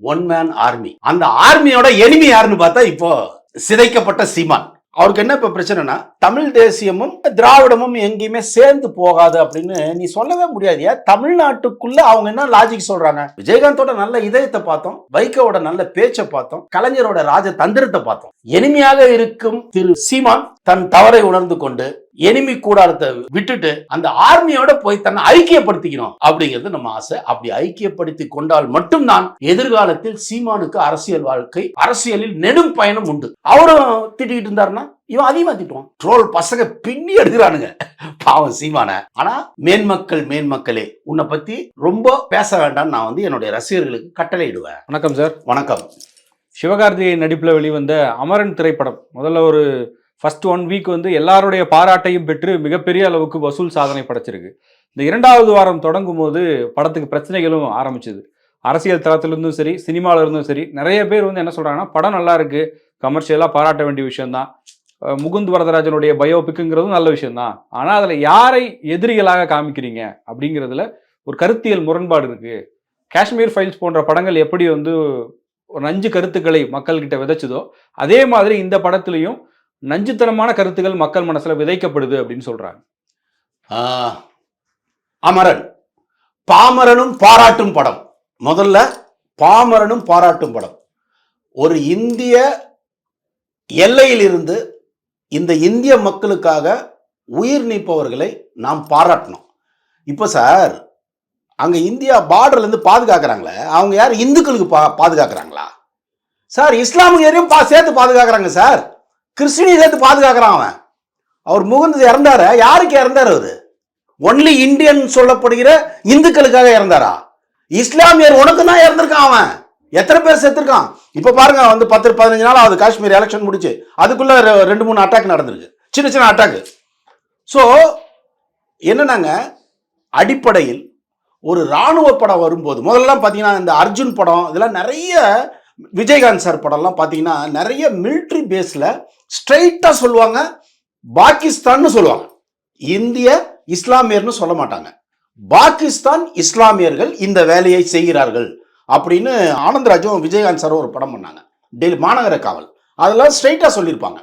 One man army அந்த ஆர்மியோட enemy யாருன்னு பார்த்தா இப்போ சிதைக்கப்பட்ட சீமான். அவருக்கு என்ன இப்ப பிரச்சனைனா தமிழ் தேசியமும் திராவிடமும் எங்கேயுமே சேர்ந்து போகாது அப்படின்னு நீ சொல்லவே முடியாதியா? தமிழ்நாட்டுக்குள்ள அவங்க என்ன லாஜிக் சொல்றாங்க? விஜயகாந்தோட நல்ல இதயத்தை பார்த்தோம் வைகோவோட நல்ல பேச்சை பார்த்தோம் கலைஞரோட ராஜ தந்திரத்தை பார்த்தோம் எளிமையாக இருக்கும் திரு சீமான் தன் தவறை உணர்ந்து கொண்டு எனிமி கூடாரத்தை விட்டுட்டு அந்த ஆர்மியோட போய் தன்னை ஐக்கியப்படுத்திக்கணும் அப்படிங்கிறது நம்ம ஆசை. அப்படி ஐக்கியப்படுத்தி கொண்டால் மட்டும்தான் எதிர்காலத்தில் சீமானுக்கு அரசியல் வாழ்க்கை அரசியலில் நெடும் பயணம் உண்டு. அவரும் திட்டிட்டு இருந்தாருன்னா இவன் அதிகமா திட்டுவான். ட்ரோல் பசங்க பின்னி எடுக்கிறானுங்க. பாவம் சீமான. ஆனா மேன்மக்கள் மேன்மக்களே உன்னை பத்தி ரொம்ப பேச வேண்டாம்னு நான் வந்து என்னுடைய ரசிகர்களுக்கு கட்டளையிடுவேன். வணக்கம் சார். வணக்கம். சிவகார்த்திகேயன் நடிப்பில் வெளிவந்த அமரன் திரைப்படம். முதல்ல ஒரு ஃபர்ஸ்ட் ஒன் வீக் வந்து எல்லாருடைய பாராட்டையும் பெற்று மிகப்பெரிய அளவுக்கு வசூல் சாதனை படைச்சிருக்கு. இந்த இரண்டாவது வாரம் தொடங்கும் போது படத்துக்கு பிரச்சனைகளும் ஆரம்பிச்சது. அரசியல் தளத்திலிருந்தும் சரி சினிமாவிலிருந்தும் சரி நிறைய பேர் வந்து என்ன சொல்கிறாங்கன்னா படம் நல்லா இருக்குது கமர்ஷியலாக பாராட்ட வேண்டிய விஷயம்தான். முகுந்த் வரதராஜனுடைய பயோபிக்குங்கிறதும் நல்ல விஷயம்தான். ஆனால் அதில் யாரை எதிரிகளாக காமிக்கிறீங்க அப்படிங்கிறதுல ஒரு கருத்தியல் முரண்பாடு இருக்குது காஷ்மீர் ஃபைல்ஸ் போன்ற படங்கள் எப்படி வந்து ஒரு நஞ்சு கருத்துக்களை மக்கள்கிட்ட விதைச்சதோ அதே மாதிரி இந்த படத்துலையும் நஞ்சுத்தனமான கருத்துக்கள் மக்கள் மனசுல விதைக்கப்படுது அப்படின்னு சொல்றாங்க. அமரன். பாமரனும் பாராட்டும் படம். முதல்ல பாமரனும் பாராட்டும் படம். ஒரு இந்திய எல்லையிலிருந்து இந்த இந்திய மக்களுக்காக உயிர் நீப்பவர்களை நாம் பாராட்டணும். இப்போ சார் அங்கே இந்தியா பார்டர்லேருந்து பாதுகாக்கிறாங்களே அவங்க யார் இந்துக்களுக்கு பா பாதுகாக்கிறாங்களா? சார் இஸ்லாமியரையும் பா சேர்த்து பாதுகாக்கிறாங்க சார். கிறிஸ்டினையும் சேர்த்து பாதுகாக்கிறான் அவன். அவர் முகந்தது இறந்தார? யாருக்கு இறந்தார் அவரு? ஒன்லி இந்தியன் சொல்லப்படுகிற இந்துக்களுக்காக இறந்தாரா? இஸ்லாமியர் உனக்கு தான் இறந்திருக்கான் அவன். எத்தனை பேர் செத்துருக்கான்? இப்போ பாருங்க வந்து பத்து பதினஞ்சு நாள் ஆகுது காஷ்மீர் எலெக்ஷன் முடிச்சு அதுக்குள்ள ரெண்டு மூணு அட்டாக் நடந்திருக்கு. சின்ன சின்ன அட்டாக் ஸோ என்னன்னாங்க? அடிப்படையில் ஒரு ராணுவ படம் வரும்போது முதல்லாம் பார்த்தீங்கன்னா இந்த அர்ஜுன் படம் இதெல்லாம் நிறைய விஜயகாந்த் சார் படம்லாம் பார்த்தீங்கன்னா நிறைய மிலிட்ரி பேஸில் ஸ்ட்ரைட்டாக சொல்லுவாங்க பாகிஸ்தான்னு சொல்லுவாங்க. இந்திய இஸ்லாமியர்னு சொல்ல மாட்டாங்க. பாகிஸ்தான் இஸ்லாமியர்கள் இந்த வேலையை செய்கிறார்கள் அப்படின்னு ஆனந்தராஜும் விஜயகாந்த் சார் ஒரு படம் பண்ணாங்க. டெல்லி மாநகர காவல். அதெல்லாம் ஸ்ட்ரைட்டாக சொல்லியிருப்பாங்க.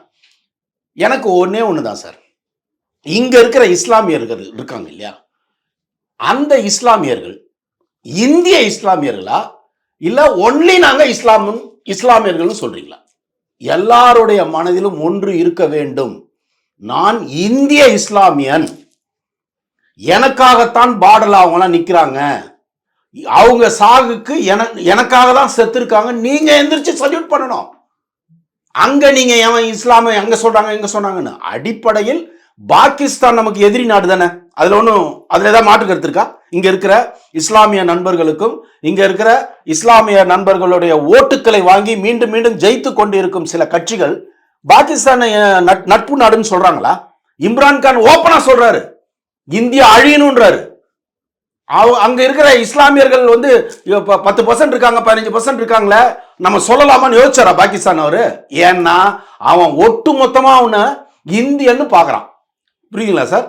எனக்கு ஒன்றே ஒன்று தான் சார். இங்கே இருக்கிற இஸ்லாமியர்கள் இருக்காங்க இல்லையா? அந்த இஸ்லாமியர்கள் இந்திய இஸ்லாமியர்களா? இல்லை ஒன்லி நாங்கள் இஸ்லாமும் இஸ்லாமியர்கள்னு சொல்கிறீங்களா எல்லாருடைய மனதிலும் ஒன்று இருக்க வேண்டும். நான் இந்திய இஸ்லாமியன். எனக்காகத்தான் பாடல் அவங்களாம் நிற்கிறாங்க அவங்க சாகுக்கு என எனக்காக தான் செத்துருக்காங்க நீங்க எந்திரிச்சு சல்யூட் பண்ணணும். அங்க நீங்க எவன் இஸ்லாம அங்க சொல்றாங்க எங்க சொன்னாங்கன்னு அடிப்படையில் பாகிஸ்தான் நமக்கு எதிரி நாடு தானே? அதில் ஒன்றும் அதில் ஏதாவது மாற்று கருத்து இருக்கா? இங்கே இருக்கிற இஸ்லாமிய நண்பர்களுக்கும் இங்கே இருக்கிற இஸ்லாமிய நண்பர்களுடைய ஓட்டுக்களை வாங்கி மீண்டும் மீண்டும் ஜெயித்து கொண்டு இருக்கும் சில கட்சிகள் பாகிஸ்தானை நட்- நட்பு நாடுன்னு சொல்கிறாங்களா இம்ரான் கான் சொல்கிறாரு இந்தியா அழியணுன்றாரு அவ- அங்க இருக்கிற இஸ்லாமியர்கள் வந்து இப்போ பத்து பர்சன்ட் இருக்காங்க பதினஞ்சு பர்சன்ட் இருக்காங்களே நம்ம சொல்லலாமான்னு யோசிச்சாரா பாகிஸ்தான் அவரு? ஏன்னா அவன் ஒட்டு மொத்தமா அவனை இந்தியன்னு பார்க்குறான் புரியுங்களா சார்?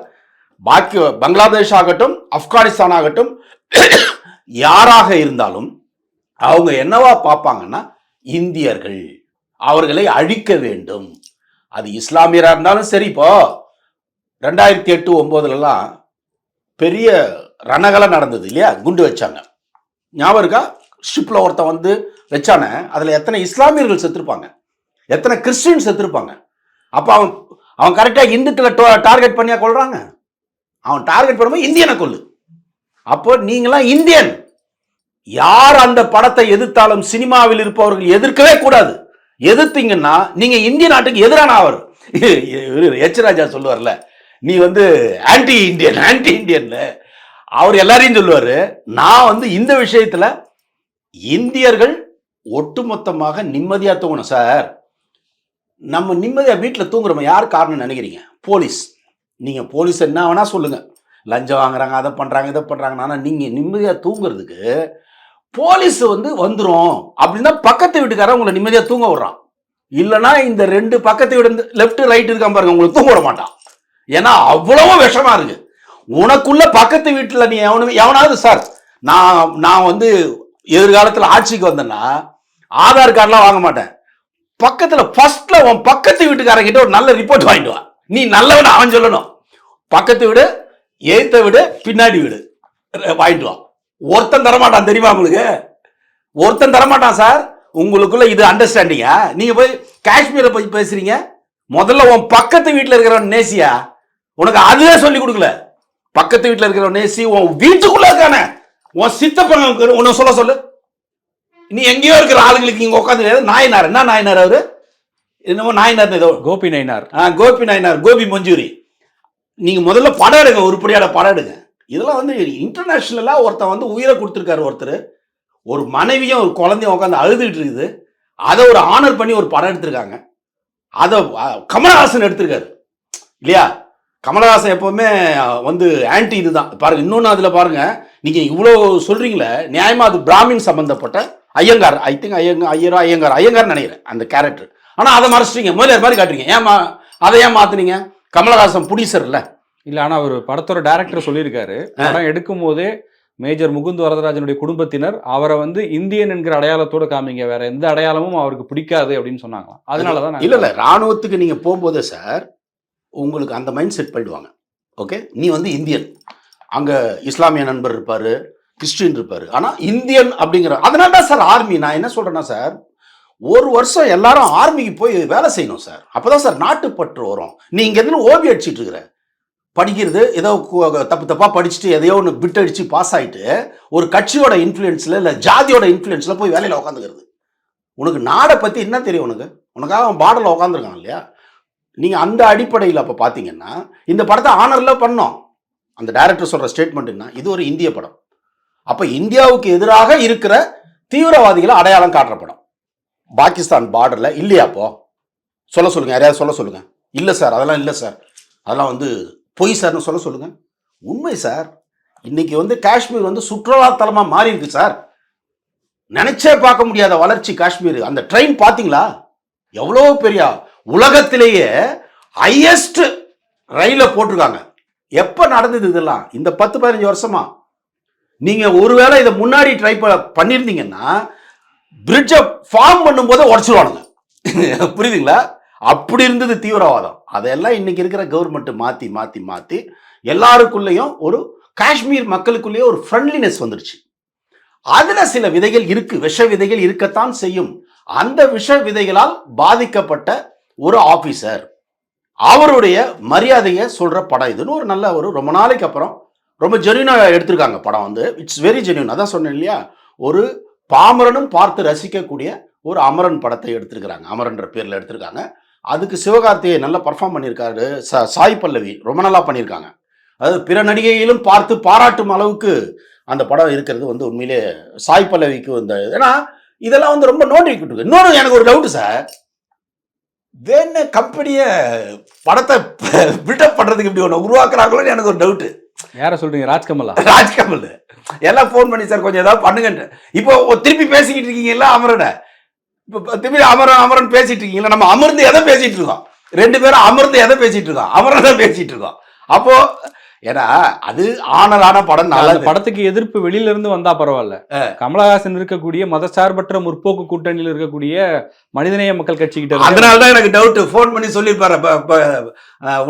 பாக்கி பங்களாதேஷ் ஆகட்டும் ஆப்கானிஸ்தான் ஆகட்டும் யாராக இருந்தாலும் அவங்க என்னவா பார்ப்பாங்கன்னா இந்தியர்கள். அவர்களை அழிக்க வேண்டும். அது இஸ்லாமியராக இருந்தாலும் சரி இப்போ ரெண்டாயிரத்தி எட்டு ஒம்போதுலலாம் பெரிய ரணகலம் நடந்தது இல்லையா? குண்டு வச்சாங்க. ஞாபகம் இருக்கா? ஷிப்பில் ஒருத்தன் வந்து வச்சானே அதில் எத்தனை இஸ்லாமியர்கள் செத்துருப்பாங்க. எத்தனை கிறிஸ்டின் செத்துருப்பாங்க. அப்போ அவன் அவன் கரெக்டாக இந்துக்களை டார்கெட் பண்ணியா கொள்றாங்க அவன் டார்கெட் பண்ணும்போது இந்தியனை கொள்ளு அப்போ நீங்களாம் இந்தியன். யார் அந்த படத்தை எதிர்த்தாலும் சினிமாவில் இருப்பவர்கள் எதிர்க்கவே கூடாது. எதிர்த்தீங்கன்னா நீங்க இந்திய நாட்டுக்கு எதிரான அவர் எச் ராஜா சொல்லுவார்ல நீ வந்து ஆன்டி இந்தியன் ஆன்டி இந்தியன் அவர் எல்லாரையும் சொல்லுவார் நான் வந்து இந்த விஷயத்தில் இந்தியர்கள் ஒட்டுமொத்தமாக நிம்மதியாக தூங்கணும் சார். நம்ம நிம்மதியாக வீட்டில் தூங்குறோம் யார் காரணம் நினைக்கிறீங்க? போலீஸ். நீங்கள் போலீஸ் என்ன வேணால் சொல்லுங்கள் லஞ்சம் வாங்குறாங்க அதை பண்ணுறாங்க இதை பண்ணுறாங்க ஆனால் நீங்கள் நிம்மதியாக தூங்குறதுக்கு போலீஸ் வந்து வந்துடும் அப்படின்னா பக்கத்து வீட்டுக்காரன் உங்களை நிம்மதியாக தூங்க விடுறான். இல்லைன்னா இந்த ரெண்டு பக்கத்து வீடு லெஃப்ட் ரைட் இருக்கான் பாருங்க உங்களுக்கு தூங்க விட மாட்டான். ஏன்னா அவ்வளவு விஷமா இருக்கு. உனக்குள்ள பக்கத்து வீட்டில் நீ எவனு எவனாவது சார் நான் நான் வந்து எதிர்காலத்தில் ஆட்சிக்கு வந்தேன்னா ஆதார் கார்டுலாம் வாங்க மாட்டேன். பக்கத்துல ஃபர்ஸ்ட்ல உன் பக்கத்து வீட்டுக்காரங்கிட்ட ஒரு நல்ல ரிப்போர்ட் வாங்கிட்டு வா. நீ நல்லவன் அவன் சொல்லணும். பக்கத்து வீடு எய்த்த வீடு பின்னாடி வீடு. வாங்கிட்டு வா. ஒருத்தன் தரமாட்டான் தெரியுமா உங்களுக்கு? ஒருத்தன் தரமாட்டான் சார். உங்களுக்குள்ள இது அண்டர்ஸ்டாண்டிங்கா நீங்க போய் காஷ்மீரை போய் பேசுறீங்க. முதல்ல உன் பக்கத்து வீட்டில் இருக்கிறவன் நேசியா? உனக்கு அதுவே சொல்லி கொடுக்கல. பக்கத்து வீட்டில் இருக்கிறவன் நேசி உன் வீட்டுக்குள்ள இருக்கானே. உன் சித்தப்பன் உன்னை சொல்ல சொல்லு. நீ எங்கேயோ இருக்கிற ஆளுங்களுக்கு இங்க உட்காந்து நாயனார். என்ன நாயனார் அவரு? என்னமோ நாயனார் ஏதோ. கோபி நயினார். ஆ, கோபி நாயனார். கோபி மஞ்சூரி. நீங்க முதல்ல படம் எடுங்க. உருப்படியான படம் எடுங்க. இதெல்லாம் வந்து இன்டர்நேஷனலா ஒருத்தன் வந்து உயிரை கொடுத்துருக்காரு ஒருத்தர். ஒரு மனைவியும் ஒரு குழந்தையும் உட்காந்து அழுதுகிட்டு இருக்குது. அதை ஒரு ஆனர் பண்ணி ஒரு படம் எடுத்திருக்காங்க. அதை கமலஹாசன் எடுத்திருக்காரு. இல்லையா? கமலஹாசன் எப்பவுமே வந்து ஆன்டி இதுதான். பாருங்க இன்னொன்று அதில் பாருங்க. நீங்க இவ்வளோ சொல்றீங்களே நியாயமா அது பிராமின் சம்பந்தப்பட்ட ஐயங்கார் ஐ திங்க் ஐயங்கார் ஐயரோ ஐயங்கார் ஐயங்கார் நினைக்கிறேன் அந்த கேரக்டர் ஆனா அதை மறைச்சிட்டீங்க. முதல்ல மாதிரி காட்டுறீங்க. ஏன் மா அதை ஏன் மாத்துனீங்க? கமலஹாசன் புடிசர்ல இல்ல. ஆனா அவர் படத்தோட டைரக்டர் சொல்லியிருக்காரு. படம் எடுக்கும் போதே மேஜர் முகுந்த் வரதராஜனுடைய குடும்பத்தினர் அவரை வந்து இந்தியன் என்கிற அடையாளத்தோட காமிங்க. வேற எந்த அடையாளமும் அவருக்கு பிடிக்காது அப்படின்னு சொன்னாங்களாம். அதனாலதான் நான் இல்ல இல்ல. ராணுவத்துக்கு நீங்க போகும்போதே சார் உங்களுக்கு அந்த மைண்ட் செட் பண்ணிடுவாங்க ஓகே நீ வந்து இந்தியன். அங்க இஸ்லாமிய நண்பர் இருப்பாரு. கிறிஸ்டின் இருப்பார். ஆனால் இந்தியன் அப்படிங்கிற அதனால தான் சார் ஆர்மி நான் என்ன சொல்கிறேன்னா சார் ஒரு வருஷம் எல்லாரும் ஆர்மிக்கு போய் வேலை செய்யணும் சார். அப்பதான் சார் நாட்டுப்பற்று வரும். நீ இங்கே இருந்து ஓபி அடிச்சிட்டு இருக்கிற. படிக்கிறது ஏதோ தப்பு தப்பாக படிச்சுட்டு எதையோ ஒன்று பிட் அடித்து பாஸ் ஆகிட்டு ஒரு கட்சியோட இன்ஃப்ளூயன்ஸில் இல்லை ஜாதியோட இன்ஃப்ளூயன்ஸில் போய் வேலையில் உட்காந்துக்கிறது உனக்கு நாடை பற்றி என்ன தெரியும் உனக்கு? உனக்காக அவன் பாடலில் உட்காந்துருக்கான் இல்லையா? நீங்கள் அந்த அடிப்படையில் அப்போ பார்த்தீங்கன்னா இந்த படத்தை ஆனரில் பண்ணோம். அந்த டைரக்டர் சொல்கிற ஸ்டேட்மெண்ட் என்ன? இது ஒரு இந்திய படம். அப்ப இந்தியாவுக்கு எதிராக இருக்கிற தீவிரவாதிகளை அடையாளம் காட்டுற படம் பாகிஸ்தான் பார்டர்ல இல்லையா அப்போ? சொல்ல சொல்லுங்க யாரையாவது சொல்ல சொல்லுங்க. இல்லை சார் அதெல்லாம் இல்லை சார். அதெல்லாம் வந்து பொய் சார்னு சொல்ல சொல்லுங்க. உண்மை சார் இன்னைக்கு வந்து காஷ்மீர் வந்து சுற்றுலாத்தலமாக மாறி இருக்கு சார். நினைச்சே பார்க்க முடியாத வளர்ச்சி காஷ்மீர். அந்த ட்ரெயின் பார்த்தீங்களா எவ்வளோ பெரிய உலகத்திலேயே ஹையஸ்ட் ரயில போட்டிருக்காங்க. எப்போ நடந்தது இதெல்லாம்? இந்த பத்து பதினஞ்சு வருஷமா? நீங்கள் ஒருவேளை இதை முன்னாடி ட்ரை பண்ணியிருந்தீங்கன்னா பிரிட்ஜை ஃபார்ம் பண்ணும்போது உடச்சிருவானுங்க. புரியுதுங்களா? அப்படி இருந்தது தீவிரவாதம். அதெல்லாம் இன்னைக்கு இருக்கிற கவர்மெண்ட் மாற்றி மாற்றி மாற்றி எல்லாருக்குள்ளேயும் ஒரு காஷ்மீர் மக்களுக்குள்ளேயே ஒரு ஃப்ரெண்ட்லினஸ் வந்துருச்சு. அதில் சில விதைகள் இருக்கு. விஷ விதைகள் இருக்கத்தான் செய்யும். அந்த விஷ விதைகளால் பாதிக்கப்பட்ட ஒரு ஆபீசர் அவருடைய மரியாதையை சொல்கிற படம் இதுன்னு ஒரு நல்ல ஒரு ரொம்ப நாளைக்கு அப்புறம் ரொம்ப ஜென்யூனா எடுத்திருக்காங்க படம் வந்து. இட்ஸ் வெரி ஜென்யூன் அதான் சொன்னேன் இல்லையா? ஒரு பாமரனும் பார்த்து ரசிக்கக்கூடிய ஒரு அமரன் படத்தை எடுத்திருக்கிறாங்க. அமரன்ற பேரில் எடுத்திருக்காங்க. அதுக்கு சிவகார்த்தியை நல்லா பர்ஃபார்ம் பண்ணியிருக்காரு. ச சாய் பல்லவி. ரொம்ப நல்லா பண்ணியிருக்காங்க. அதாவது பிற நடிகையிலும் பார்த்து பாராட்டும் அளவுக்கு அந்த படம் இருக்கிறது வந்து உண்மையிலே சாய் பல்லவிக்கு இந்த ஏன்னா இதெல்லாம் வந்து ரொம்ப நோண்டி விட்டுருக்கு இன்னொன்று எனக்கு ஒரு டவுட்டு சார் வேண கம்பெனியை படத்தை பில்டப் பண்ணுறதுக்கு இப்படி ஒன்று உருவாக்குறாங்களோன்னு எனக்கு ஒரு டவுட்டு யார சொல்றீங்க? ராஜ்கமலா. ராஜ்கமல். எல்லாம் ஃபோன் பண்ணி சார் கொஞ்சம் ஏதாவது பண்ணுங்கன்ட்டு. இப்போ திருப்பி பேசிக்கிட்டு இருக்கீங்கல்ல அமரனை? இப்போ இப்போ திருப்பி அமரன் அமரன் பேசிட்டு இருக்கீங்களா நம்ம அமர்ந்து எதை பேசிட்டு இருக்கோம்? ரெண்டு பேரும் அமர்ந்து எதை பேசிட்டு இருக்கோம்? அமரன் தான் பேசிட்டு இருக்கோம். அப்போ ஏன்னா அது ஆனரான படம் அந்த நல்லது. படத்துக்கு எதிர்ப்பு வெளியில இருந்து வந்தா பரவாயில்ல. கமலஹாசன் இருக்கக்கூடிய மதசார்பற்ற முற்போக்கு கூட்டணியில் இருக்கக்கூடிய மனிதநேய மக்கள் கட்சி கிட்ட இருந்து அதனால தான் எனக்கு டவுட் ஃபோன் பண்ணி சொல்லியிருப்பாரு.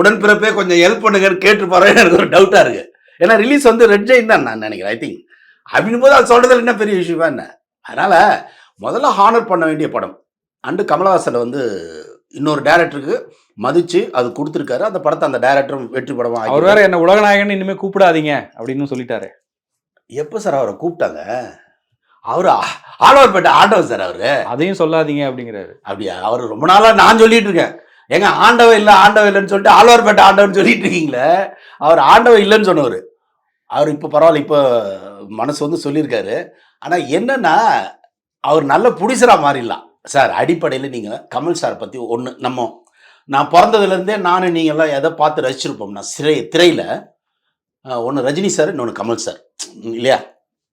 உடன்பிறப்பே கொஞ்சம் ஹெல்ப் பண்ணுங்கன்னு கேட்டுப்பாரு எனக்கு ஒரு டவுட்டா இருக்கு. ஏன்னா ரிலீஸ் வந்து ரெட் ஜெயின் தான் நான் நினைக்கிறேன் ஐ திங்க் அப்படின் போது அது சொல்றதுல என்ன பெரிய விஷயமா என்ன? அதனால முதல்ல ஹானர் பண்ண வேண்டிய படம். அண்டு கமலஹாசன் வந்து இன்னொரு டைரக்டருக்கு மதிச்சு அது கொடுத்துருக்காரு. அந்த படத்தை அந்த டைரக்டரும் வெற்றி படமா அவர் வேற என்ன உலகநாயகன் இனிமே கூப்பிடாதீங்க அப்படின்னு சொல்லிட்டாரு. எப்போ சார் அவரை கூப்பிட்டாங்க? அவரு ஆடவர்பேட்டை ஆண்டவர் சார் அவரு. அதையும் சொல்லாதீங்க அப்படிங்கிறாரு. அப்படியா? அவர் ரொம்ப நாளா நான் சொல்லிட்டு இருக்கேன். ஏங்க ஆண்டவன் இல்லை ஆண்டவன் இல்லைன்னு சொல்லிட்டு ஆழ்வார்பேட்டை ஆண்டவன் சொல்லிட்டு இருக்கீங்களே? அவர் ஆண்டவன் இல்லைன்னு சொன்னவர். அவர் இப்போ பரவாயில்ல இப்போ மனசு வந்து சொல்லியிருக்காரு. ஆனால் என்னன்னா அவர் நல்ல புடிசரா மாறிடலாம். சார் அடிப்படையில் நீங்கள் கமல் சார் பற்றி ஒன்று நம்ம நான் பிறந்ததுலேருந்தே நானும் நீங்கள்லாம் எதை பார்த்து ரசிச்சிருப்போம்னா சிறை திரையில் ஒன்று ரஜினி சார் இன்னொன்று கமல் சார். இல்லையா?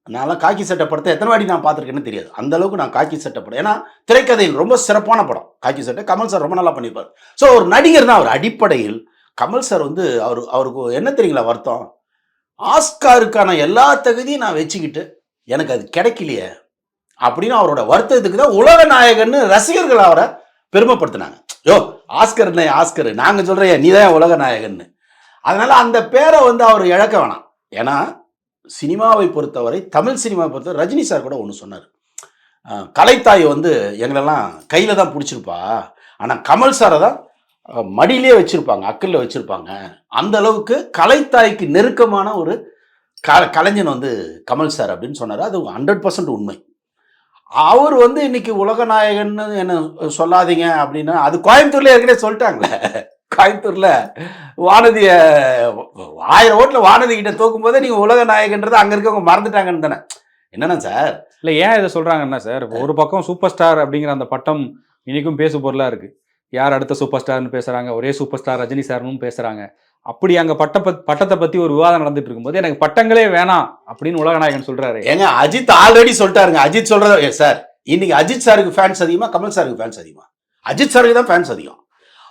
நான்லாம் காக்கி சட்டை படத்தை எத்தனை வாட்டி நான் பார்த்துருக்கேன்னு தெரியாது. அந்த அளவுக்கு நான் காக்கி சட்டை படம். ஏன்னா திரைக்கதையில் ரொம்ப சிறப்பான படம். காக்கி சட்டை கமல் சார் ரொம்ப நல்லா பண்ணியிருப்பார். ஸோ ஒரு நடிகர் தான் அவர் அடிப்படையில் கமல் சார் வந்து அவர் அவருக்கு என்ன தெரியுங்களா வருத்தம்? ஆஸ்காருக்கான எல்லா தகுதியும் நான் வச்சுக்கிட்டு எனக்கு அது கிடைக்கலையே அப்படின்னு அவரோட வருத்தத்துக்கு தான் உலக நாயகன்னு ரசிகர்கள் அவரை பெருமைப்படுத்தினாங்க. யோ ஆஸ்கர் ஆஸ்கர். நாங்க சொல்றேன் நீ தான் உலக நாயகன்னு. அதனால அந்த பேரை வந்து அவர் இழக்க வேணாம். ஏன்னா சினிமாவை பொறுத்தவரை தமிழ் சினிமாவை பொறுத்தவரை ரஜினி சார் கூட ஒன்று சொன்னார். கலைத்தாய் வந்து எங்களெல்லாம் கையில் தான் பிடிச்சிருப்பா. ஆனால் கமல் சாரை தான் மடியிலே வச்சுருப்பாங்க அக்கல்ல வச்சுருப்பாங்க. அந்த அளவுக்கு கலைத்தாய்க்கு நெருக்கமான ஒரு க கலைஞன் வந்து கமல் சார் அப்படின்னு சொன்னார். அது ஹண்ட்ரட் பர்சன்ட் உண்மை. அவர் வந்து இன்னைக்கு உலக நாயகன்னு என்ன சொல்லாதீங்க அப்படின்னா அது கோயம்புத்தூர்ல ஏற்கனவே சொல்லிட்டாங்களே. கோயம்புத்தூர்ல வானதிய ஆயிரம் ஓட்டுல வானதி கிட்ட தோக்கும் போதே நீங்க உலக நாயகன்றது அங்க இருக்கவங்க மறந்துட்டாங்கன்னு தானே. என்னன்னா சார்? இல்ல ஏன் இதை சொல்றாங்கன்னா சார் ஒரு பக்கம் சூப்பர் ஸ்டார் அப்படிங்கிற அந்த பட்டம் இன்னைக்கும் பேசு பொருளா இருக்கு. யார் அடுத்த சூப்பர் ஸ்டார்னு பேசுறாங்க? ஒரே சூப்பர் ஸ்டார் ரஜினி சார்னு பேசுறாங்க. அப்படி அங்க பட்ட பட்டத்தை பத்தி ஒரு விவாதம் நடந்துட்டு இருக்கும்போது எனக்கு பட்டங்களே வேணாம் அப்படின்னு உலகநாயகன் சொல்றாரு. ஏங்க அஜித் ஆல்ரெடி சொல்லிட்டாருங்க. அஜித் சொல்றது சார் இன்னைக்கு அஜித் சாருக்கு ஃபேன்ஸ் அதிகமா கமல் சாருக்கு ஃபேன்ஸ் அதிகமா? அஜித் சாருக்கு தான் ஃபேன்ஸ் அதிகம்.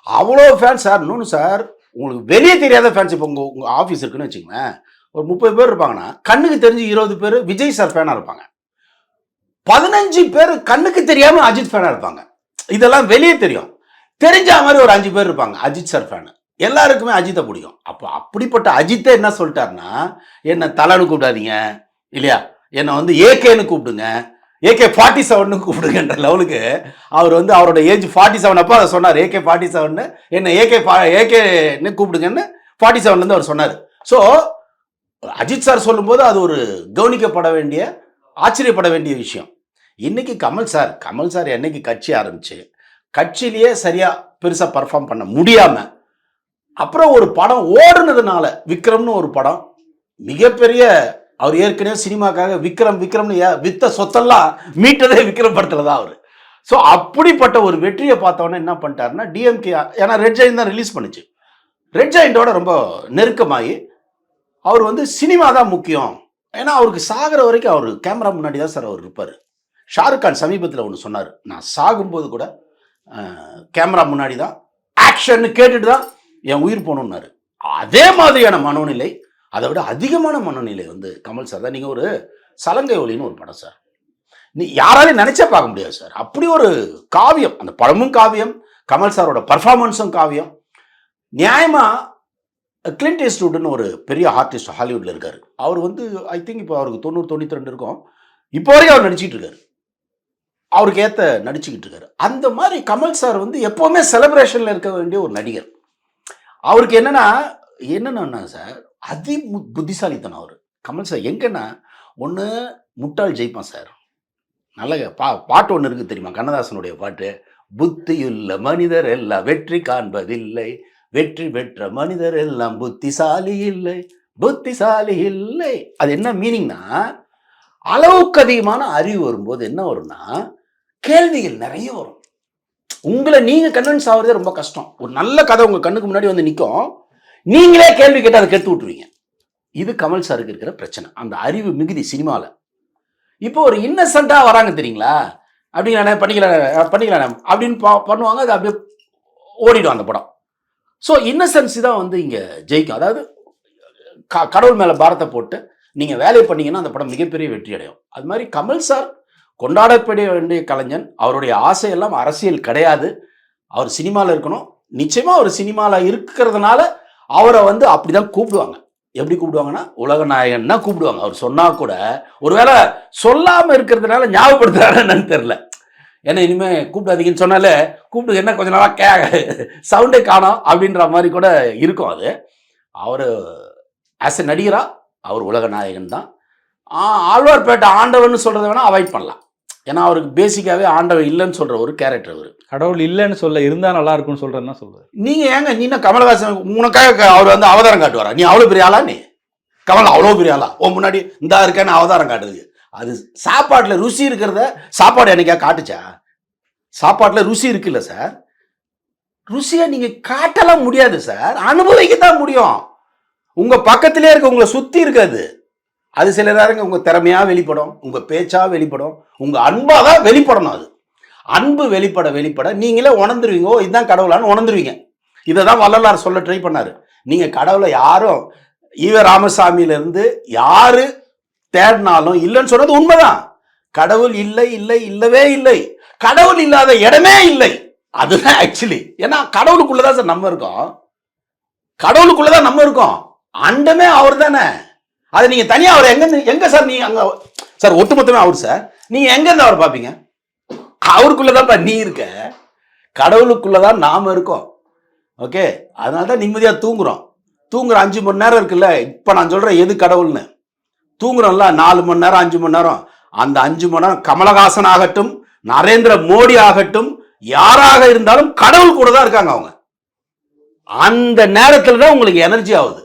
அவ்வளோ ஃபேன்ஸ் சார் இன்னொன்று சார் உங்களுக்கு வெளியே தெரியாத ஃபேன்ஸ் இப்போ உங்கள் உங்கள் ஆஃபீஸ் இருக்குன்னு வச்சுங்களேன் ஒரு முப்பது பேர் இருப்பாங்கன்னா கண்ணுக்கு தெரிஞ்சு இருபது பேர் விஜய் சார் ஃபேனாக இருப்பாங்க. பதினஞ்சு பேர் கண்ணுக்கு தெரியாமல் அஜித் ஃபேனாக இருப்பாங்க. இதெல்லாம் வெளியே தெரியும். தெரிஞ்ச மாதிரி ஒரு அஞ்சு பேர் இருப்பாங்க அஜித் சார் ஃபேனு எல்லாருக்குமே அஜித்தை பிடிக்கும். அப்போ அப்படிப்பட்ட அஜித்தை என்ன சொல்லிட்டாருன்னா என்னை தலைன்னு கூப்பிடாதீங்க. இல்லையா? என்னை வந்து ஏகேன்னு கூப்பிடுங்க. ஏகே ஃபார்ட்டி செவன்னு கூப்பிடுங்கன்ற லெவலுக்கு அவர் வந்து அவரோட ஏஜ் ஃபார்ட்டி செவன். அப்போ அதை சொன்னார் ஏகே ஃபார்ட்டி செவன்னு என்ன ஏகே ஏகேன்னு கூப்பிடுங்கன்னு ஃபார்ட்டி செவன்லேருந்து அவர் சொன்னார். ஸோ அஜித் சார் சொல்லும்போது அது ஒரு கவனிக்கப்பட வேண்டிய ஆச்சரியப்பட வேண்டிய விஷயம். இன்னைக்கு கமல் சார் கமல் சார் என்னைக்கு கட்சி ஆரம்பிச்சு கட்சியிலேயே சரியாக பெருசாக பர்ஃபார்ம் பண்ண முடியாமல் அப்புறம் ஒரு படம் ஓடுனதுனால விக்ரம்னு ஒரு படம். மிகப்பெரிய அவர் ஏற்கனவே சினிமாக்காக விக்ரம் விக்ரம்னு வித்த சொத்தெல்லாம் மீட்டதே விக்ரம் படத்தில் தான் அவர். ஸோ அப்படிப்பட்ட ஒரு வெற்றியை பார்த்தோன்னே என்ன பண்ணிட்டாருன்னா டிஎம்கே ஏன்னா ரெட் ஜெயின் தான் ரிலீஸ் பண்ணுச்சு. ரெட் ஜெயிண்டோட ரொம்ப நெருக்கமாகி அவர் வந்து சினிமா தான் முக்கியம். ஏன்னா அவருக்கு சாகிற வரைக்கும் அவர் கேமரா முன்னாடி தான் சார் அவர் இருப்பார். ஷாருக் கான் சமீபத்தில் ஒன்று சொன்னார். நான் சாகும்போது கூட கேமரா முன்னாடி தான் ஆக்ஷன் கேட்டுட்டு தான் என் உயிர் போகணுன்னாரு அதே மாதிரியான மனோநிலை அதை விட அதிகமான மனநிலை வந்து கமல் சார். தான் நீங்கள் ஒரு சலங்கை ஒலின்னு ஒரு படம் சார். நீ யாராலையும் நினைச்சே பார்க்க முடியாது சார். அப்படி ஒரு காவியம் அந்த படமும் காவியம் கமல் சாரோட பர்ஃபார்மன்ஸும் காவியம். நியாயமாக கிளின்ட் ஈஸ்ட்வுட்னு ஒரு பெரிய ஆர்டிஸ்ட் ஹாலிவுட்டில் இருக்கார். அவர் வந்து ஐ திங்க் இப்போ அவருக்கு தொண்ணூறு தொண்ணூற்றி ரெண்டு இருக்கும். இப்போ வரைக்கும் அவர் நடிச்சிட்டு இருக்காரு. அவருக்கு ஏற்ற நடிச்சுக்கிட்டு இருக்காரு. அந்த மாதிரி கமல் சார் வந்து எப்போவுமே செலிப்ரேஷனில் இருக்க வேண்டிய ஒரு நடிகர். அவருக்கு என்னன்னா என்னன்னா சார் அதி புத்திசாலித்தனம் அவர். கமல் சார் எங்கன்னா ஒன்று முட்டாள் ஜெயிப்பான் சார் நல்ல பா பாட்டு ஒன்று இருக்குது தெரியுமா? கண்ணதாசனுடைய பாட்டு புத்தியுள்ள மனிதர் எல்லாம் வெற்றி காண்பதில்லை வெற்றி பெற்ற மனிதர் எல்லாம் புத்திசாலி இல்லை புத்திசாலி இல்லை. அது என்ன மீனிங்னா அளவுக்கு அதிகமான அறிவு வரும்போது என்ன வரும்னா கேள்விகள் நிறைய வரும். உங்களை நீங்க கன்வின்ஸ் ஆகுறதே ரொம்ப கஷ்டம். ஒரு நல்ல கதை உங்க கண்ணுக்கு முன்னாடி வந்து நிற்கும் நீங்களே கேள்வி கேட்டு அதை கெடுத்து விட்டுருவீங்க. இது கமல் சாருக்கு இருக்கிற பிரச்சனை. அந்த அறிவு மிகுதி சினிமாவில் இப்போ ஒரு இன்னசென்ட்டாக வராங்க தெரியுங்களா? அப்படிங்களாண்ணே பண்ணிக்கலாம் பண்ணிக்கலாம் அப்படின்னு பா- பண்ணுவாங்க. அது அப்படியே ஓடிடும் அந்த படம். ஸோ இன்னசென்ஸ் தான் வந்து இங்கே ஜெயிக்கும். அதாவது க- கடவுள் மேலே பாரத்தை போட்டு நீங்கள் வேலையை பண்ணீங்கன்னா அந்த படம் மிகப்பெரிய வெற்றி அடையும் அது மாதிரி கமல் சார் கொண்டாடப்பட வேண்டிய கலைஞன். அவருடைய ஆசையெல்லாம் அரசியல் கிடையாது. அவர் சினிமாவில் இருக்கணும். நிச்சயமாக அவர் சினிமாவில் இருக்கிறதுனால அவரை வந்து அப்படிதான் கூப்பிடுவாங்க. எப்படி கூப்பிடுவாங்கன்னா உலக நாயகன்னா தான் கூப்பிடுவாங்க. அவர் சொன்னா கூட ஒருவேளை சொல்லாம இருக்கிறதுனால ஞாபகப்படுத்துறாரு என்னன்னு தெரியல. ஏன்னா இனிமே கூப்பிடாதீங்கன்னு சொன்னாலே கூப்பிட்டு என்ன கொஞ்ச நாளாக கே சவுண்டே காணும் அப்படின்ற மாதிரி கூட இருக்கும் அது. அவர் ஆஸ் எ நடிகரா அவர் உலக நாயகன் தான். ஆழ்வார்பேட்டை ஆண்டவன் சொல்கிறத வேணால் அவாய்ட் பண்ணலாம். ஏன்னா அவருக்கு பேசிக்காவே ஆண்டவன் இல்லைன்னு சொல்ற ஒரு கேரக்டர் அவர். கடவுள் இல்லைன்னு சொல்ல இருந்தா நல்லா இருக்கும்னு சொல்றேன்னு தான் சொல்றாரு. நீங்க ஏங்க நீ என்ன கமலஹாசன் உனக்காக அவர் வந்து அவதாரம் காட்டுவாரா? நீ அவ்வளவு பெரிய ஆளா நீ? கமல் அவ்வளவு பெரிய ஆளா? உன் முன்னாடி இந்தா இருக்கேன்னு அவதாரம் காட்டுது அது சாப்பாட்டுல ருசி இருக்கிறத சாப்பாடு என்னைக்கா காட்டுச்சா? சாப்பாட்டுல ருசி இருக்குல்ல சார்? ருசியை நீங்க காட்டலாம் முடியாது சார். அனுபவிக்கத்தான் முடியும். உங்க பக்கத்திலே இருக்க உங்களை சுத்தி இருக்காது. அது சில நேரங்க உங்க திறமையா வெளிப்படும் உங்க பேச்சா வெளிப்படும் உங்க அன்பா தான் வெளிப்படணும் அது. அன்பு வெளிப்பட வெளிப்பட நீங்களே உணர்ந்துருவீங்க ஓ இதுதான் கடவுளான்னு உணர்ந்துருவீங்க. இதை தான் வள்ளலார் சொல்ல ட்ரை பண்ணாரு. நீங்க கடவுளை யாரும் ஈவ ராமசாமியிலேருந்து யார் யாரு தேடினாலும் இல்லைன்னு சொன்னது உண்மைதான். கடவுள் இல்லை இல்லை இல்லவே இல்லை. கடவுள் இல்லாத இடமே இல்லை. அதுதான் ஆக்சுவலி ஏன்னா கடவுளுக்குள்ளதான் சார் நம்ம இருக்கோம். கடவுளுக்குள்ளதான் நம்ம இருக்கோம். அண்டமே அவர் தானே அது நீங்கள் தனியாக அவர் எங்கேருந்து எங்கே சார் நீங்கள் அங்கே சார் ஒட்டுமொத்தமே அவர் சார். நீங்கள் எங்கேருந்து அவர் பார்ப்பீங்க அவருக்குள்ளே தான்ப்பா நீ இருக்க. கடவுளுக்குள்ளே தான் நாம் இருக்கோம். ஓகே? அதனால தான் நிம்மதியாக தூங்குறோம். தூங்குற அஞ்சு மணி நேரம் இருக்குல்ல இப்போ நான் சொல்கிறேன் எது கடவுள்னு? தூங்குறோம்ல நாலு மணி நேரம் அஞ்சு மணி நேரம். அந்த அஞ்சு மணி நேரம் கமலஹாசன் ஆகட்டும் நரேந்திர மோடி ஆகட்டும் யாராக இருந்தாலும் கடவுள் கூட தான் இருக்காங்க அவங்க. அந்த நேரத்தில் தான் உங்களுக்கு எனர்ஜி ஆகுது.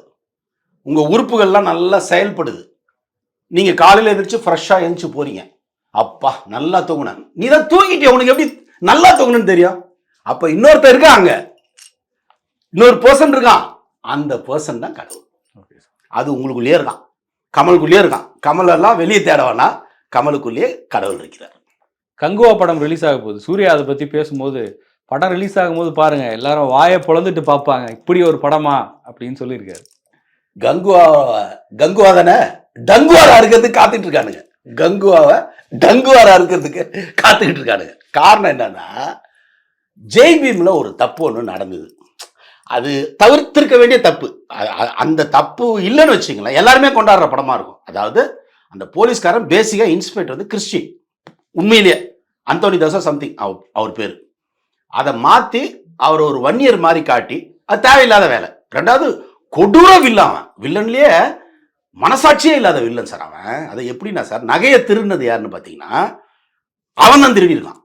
உங்க உறுப்புகள்லாம் நல்லா செயல்படுது. நீங்க காலையில எந்திரிச்சு ஃப்ரெஷ்ஷா எழுந்துச்சு போறீங்க. அப்பா நல்லா தூங்குனேன் நீ தான் தூங்கிட்டிய? உனக்கு எப்படி நல்லா தூங்கணும்னு தெரியும்? அப்ப இன்னொருத்தர் இருக்காங்க இன்னொரு பர்சன் இருக்கான் அந்த பர்சன் தான் கடவுள். அது உங்களுக்குள்ளேயே இருக்கான். கமலுக்குள்ளேயே இருக்கான். கமல் எல்லாம் வெளியே தேட வேணாம் கமலுக்குள்ளேயே கடவுள் இருக்கிறார். கங்குவா படம் ரிலீஸ் ஆக போகுது. சூர்யா அதை பத்தி பேசும்போது படம் ரிலீஸ் ஆகும்போது பாருங்க எல்லாரும் வாயை பொளந்துட்டு பார்ப்பாங்க. இப்படி ஒரு படமா அப்படின்னு சொல்லியிருக்காரு. கங்குவா கங்குவா தானே டங்குவாரா இருக்கிறதுக்கு காத்துட்டு இருக்கானுங்க. கங்குவாவை டங்குவாரா இருக்கிறதுக்கு காத்துக்கிட்டு இருக்கானுங்க. காரணம் என்னன்னா ஜெய்பீம்ல ஒரு தப்பு ஒன்று நடந்தது. அது தவிர்த்திருக்க வேண்டிய தப்பு. அந்த தப்பு இல்லைன்னு வச்சுங்களேன் எல்லாருமே கொண்டாடுற படமா இருக்கும். அதாவது அந்த போலீஸ்காரன் பேசிக்காக இன்ஸ்பெக்டர் வந்து கிறிஸ்டின். உண்மையிலேயே. அந்தோனி தாசா சம்திங் அவர் அவர் பேர். அதை மாற்றி அவர் ஒரு வன்னியர் மாதிரி காட்டி அது தேவையில்லாத வேலை. ரெண்டாவது கொடூர வில்லாமன் அவன் வில்லன்லயே மனசாட்சியே இல்லாத வில்லன் சார் அவன். அதை எப்படின்னா சார் நகையை திருடினது யாருன்னு பார்த்தீங்கன்னா அவன் தான் திருடியிருக்கான்.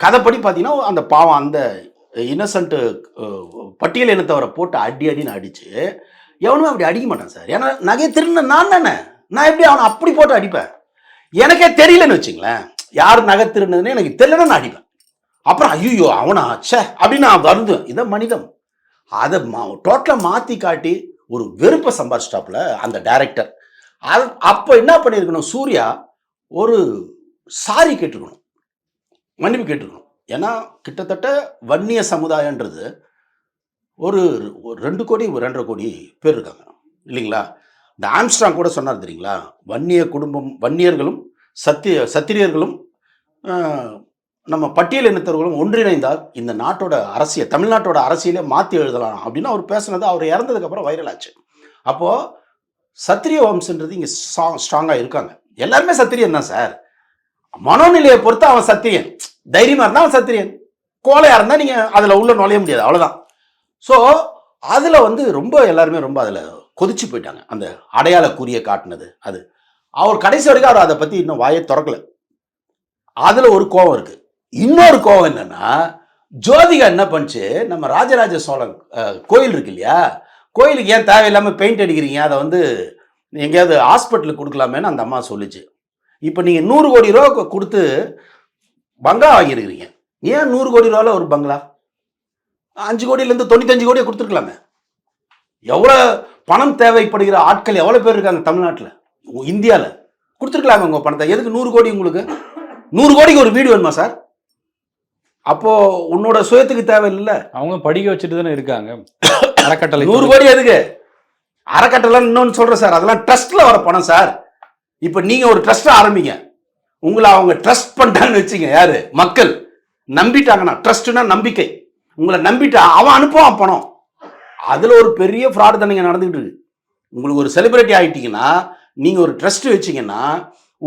கதைப்படி பார்த்தீங்கன்னா அந்த பாவம் அந்த இன்னசென்ட் பட்டியல் இனத்தவரை போட்டு அடி அடின்னு அடிச்சு எவனும் அப்படி அடிக்க மாட்டான் சார். ஏன்னா நகையை திருடின நான் தானே. நான் எப்படி அவனை அப்படி போட்டு அடிப்பேன்? எனக்கே தெரியலன்னு வச்சுங்களேன். யார் நகை திருடினதுன்னு எனக்கு தெரியலன்னு நான் அடிப்பேன். அப்புறம் ஐயோ அவனா? ச்சே அப்படின்னு நான் வருந்தேன் இதான் மனிதம். அதை மா டோட்டலாக மாற்றி காட்டி ஒரு வெறுப்பை சம்பாதிச்சிட்டாப்புல அந்த டைரக்டர் அது அப்போ என்ன பண்ணியிருக்கணும் சூர்யா ஒரு சாரி கேட்டிருக்கணும். மன்னிப்பு கேட்டிருக்கணும். ஏன்னா கிட்டத்தட்ட வன்னிய சமுதாயன்றது ஒரு ஒரு ரெண்டு கோடி ஒரு ரெண்டரை கோடி பேர் இருக்காங்க. இல்லைங்களா? இந்த ஆம்ஸ்ட்ராங் கூட சொன்னார் தெரியுங்களா? வன்னிய குடும்பம் வன்னியர்களும் சத்திய சத்திரியர்களும் நம்ம பட்டியல் இனத்தவர்களும் ஒன்றிணைந்தால் இந்த நாட்டோட அரசியல் தமிழ்நாட்டோட அரசியலே மாற்றி எழுதலாம் அப்படின்னு அவர் பேசுனது அவர் இறந்ததுக்கப்புறம் வைரல் ஆச்சு. அப்போது சத்திரிய வம்சன்றது இங்கே ஸ்ட்ராங்காக இருக்காங்க. எல்லாருமே சத்திரியன் தான் சார். மனோநிலையை பொறுத்து அவன் சத்திரியன். தைரியமாக இருந்தால் அவன் சத்திரியன். கோலையாக இருந்தால் நீங்கள் அதில் உள்ள நுழைய முடியாது அவ்வளோதான் ஸோ அதில் வந்து ரொம்ப எல்லாருமே ரொம்ப அதில் கொதிச்சு போயிட்டாங்க. அந்த அடையாள கூறிய காட்டினது அது. அவர் கடைசி வரைக்கும் அவர் அதை பற்றி இன்னும் வாயை திறக்கல. அதில் ஒரு கோபம் இருக்குது இன்னொரு கோவம் என்னன்னா ஜோதிகா என்ன பண்ணுச்சு? நம்ம ராஜராஜ சோழன் கோயில் இருக்கு இல்லையா? கோயிலுக்கு ஏன் தேவையில்லாமல் பெயிண்ட் அடிக்கிறீங்க? அதை வந்து எங்கேயாவது ஹாஸ்பிட்டலுக்கு கொடுக்கலாமேன்னு அந்த அம்மா சொல்லுச்சு. இப்போ நீங்கள் நூறு கோடி ரூபா கொடுத்து பங்களா வாங்கியிருக்கிறீங்க. ஏன் நூறு கோடி ரூபாவில் ஒரு பங்களா? அஞ்சு கோடியிலேருந்து தொண்ணூத்தஞ்சு கோடியை கொடுத்துருக்கலாமே. எவ்வளோ பணம் தேவைப்படுகிற ஆட்கள் எவ்வளோ பேர் இருக்காங்க தமிழ்நாட்டில்? இந்தியாவில் கொடுத்துருக்கலாமே உங்கள் பணத்தை. எதுக்கு நூறு கோடி உங்களுக்கு? நூறு கோடிக்கு ஒரு வீடு வேணுமா சார்? அப்போ உன்னோட சுயத்துக்கு தேவையில்லை. அவங்க படிக்க வச்சுட்டு தானே இருக்காங்க. அறக்கட்டளை நூறு கோடி எதுக்கு? அறக்கட்டளை இன்னொன்னு சொல்றேன் சார். அதெல்லாம் ட்ரஸ்ட்ல வர பணம் சார். இப்போ நீங்க ஒரு ட்ரஸ்ட் ஆரம்பிங்க. உங்களை அவங்க ட்ரஸ்ட் பண்ணிட்டாங்கன்னு வச்சுங்க யாரு? மக்கள். நம்பிட்டாங்கன்னா ட்ரஸ்ட்னா நம்பிக்கை. உங்களை நம்பிட்டா அவன் அனுப்புவான் பணம். அதுல ஒரு பெரிய ஃப்ராடு தானே நடந்துகிட்டு இருக்கு. உங்களுக்கு ஒரு செலிபிரிட்டி ஆயிட்டீங்கன்னா நீங்க ஒரு ட்ரஸ்ட் வச்சீங்கன்னா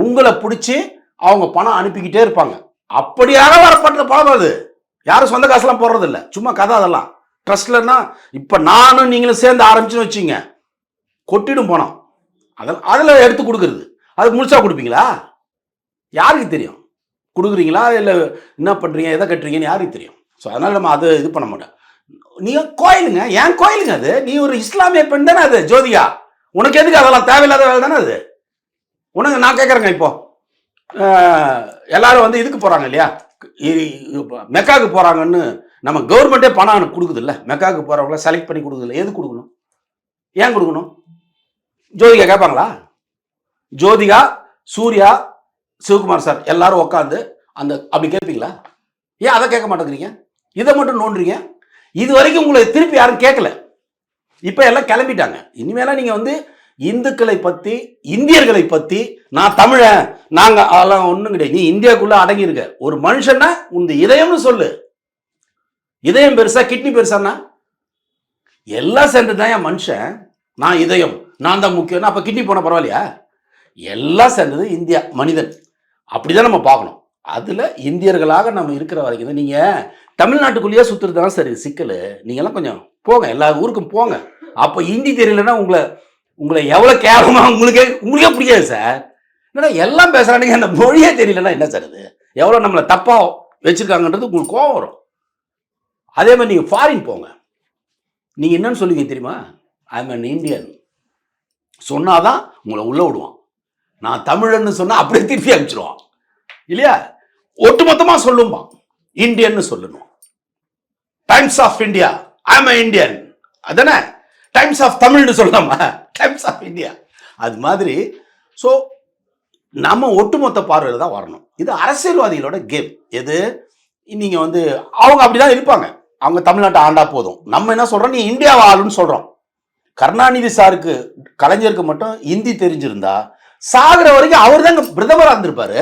உங்களை பிடிச்சி அவங்க பணம் அனுப்பிக்கிட்டே இருப்பாங்க. அப்படியாக வரப்பட்ட பணம் அது. யாரும் சொந்த காசுலாம் போடுறது இல்லை சும்மா கதை அதெல்லாம். ட்ரஸ்ட்லன்னா இப்போ நானும் நீங்களும் சேர்ந்து ஆரம்பிச்சுன்னு வச்சிங்க. கொட்டிடும் போனோம் அதில் அதில் எடுத்து கொடுக்குறது. அது முழுசா கொடுப்பீங்களா? யாருக்கு தெரியும்? கொடுக்குறீங்களா? இல்லை என்ன பண்ணுறீங்க எதை கட்டுறீங்கன்னு யாருக்கு தெரியும்? ஸோ அதனால் நம்ம அதை இது பண்ண மாட்டோம். நீங்கள் கோயிலுங்க. ஏன் கோயிலுங்க அது? நீ ஒரு இஸ்லாமிய பெண் தானே அது ஜோதிகா. உனக்கு எதுக்கு அதெல்லாம் தேவையில்லாத வேலை தானே அது? உனக்கு நான் கேட்குறேங்க இப்போ. எல்லாரும் வந்து இதுக்கு போகிறாங்க இல்லையா? மெக்காவுக்கு போகிறாங்கன்னு நம்ம கவர்மெண்ட்டே பணம் கொடுக்குது இல்லை மெக்காவுக்கு போகிறவங்கள செலக்ட் பண்ணி கொடுக்குதில்ல? எது கொடுக்கணும்? ஏன் கொடுக்கணும்? ஜோதிகா கேட்பாங்களா? ஜோதிகா சூர்யா சிவகுமார் சார் எல்லாரும் உட்காந்து அந்த அப்படி கேட்பீங்களா? ஏன் அதை கேட்க மாட்டேங்கிறீங்க? இதை மட்டும் நோண்டுறீங்க? இது வரைக்கும் உங்களை திருப்பி யாரும் கேட்கல. இப்போ எல்லாம் கிளம்பிட்டாங்க. இனிமேலாம் நீங்கள் வந்து இந்துக்களை பத்தி இந்தியர்களை பத்தி நான் தமிழன் நாங்க அதெல்லாம் ஒண்ணும் கிடையாது. நீ இந்தியாக்குள்ள அடங்கியிருக்க. ஒரு மனுஷன்னா உந்த இதயம்னு சொல்லு. இதயம் பெருசா கிட்னி பெருசானா எல்லாம் சேர்ந்து தான் என் மனுஷன். நான் இதயம். நான் தான் முக்கியம் அப்ப கிட்னி போன பரவாயில்லையா? எல்லாம் சேர்ந்தது இந்தியா மனிதன். அப்படிதான் நம்ம பார்க்கணும். அதுல இந்தியர்களாக நம்ம இருக்கிற வரைக்கும் நீங்கள் நீங்க தமிழ்நாட்டுக்குள்ளேயே சுத்துறது தான் சரி சிக்கல். நீங்கெல்லாம் கொஞ்சம் போங்க எல்லா ஊருக்கும் போங்க. அப்போ ஹிந்தி தெரியலன்னா உங்களை உங்களை எவ்வளோ கேவலமாக உங்களுக்கே உங்களுக்கே பிடிக்காது சார் என்னடா எல்லாம் பேசுகிறானுங்க அந்த மொழியே தெரியலன்னா என்ன சார் அது எவ்வளோ நம்மளை தப்பாக வச்சுருக்காங்கன்றது உங்களுக்கு கோவம் வரும். அதே மாதிரி நீங்கள் ஃபாரின் போங்க. நீங்கள் என்னன்னு சொல்லுவீங்க தெரியுமா? ஐ எம் an இந்தியன் சொன்னாதான் உங்களை உள்ளே விடுவான். நான் தமிழன்னு சொன்னால் அப்படியே திருப்பி அனுப்பிச்சிடுவான் இல்லையா? ஒட்டுமொத்தமாக சொல்லுமா இந்தியன்னு சொல்லணும். Times of India I am Indian அதானே? டைம்ஸ் ஆஃப் தமிழ்னு சொல்லலாமா? டைம்ஸ் ஆஃப் இந்தியா அது மாதிரி ஸோ நம்ம ஒட்டுமொத்த பார்வையில் தான் வரணும். இது அரசியல்வாதிகளோட கேம் எது? நீங்கள் வந்து அவங்க அப்படிதான் இருப்பாங்க. அவங்க தமிழ்நாட்டை ஆண்டா போதும். நம்ம என்ன சொல்கிறோம் நீ இந்தியாவை ஆளுன்னு சொல்கிறோம் கருணாநிதி சாருக்கு கலைஞருக்கு மட்டும் ஹிந்தி தெரிஞ்சிருந்தா சாகுற வரைக்கும் அவர் தாங்க பிரதமராக இருந்திருப்பாரு.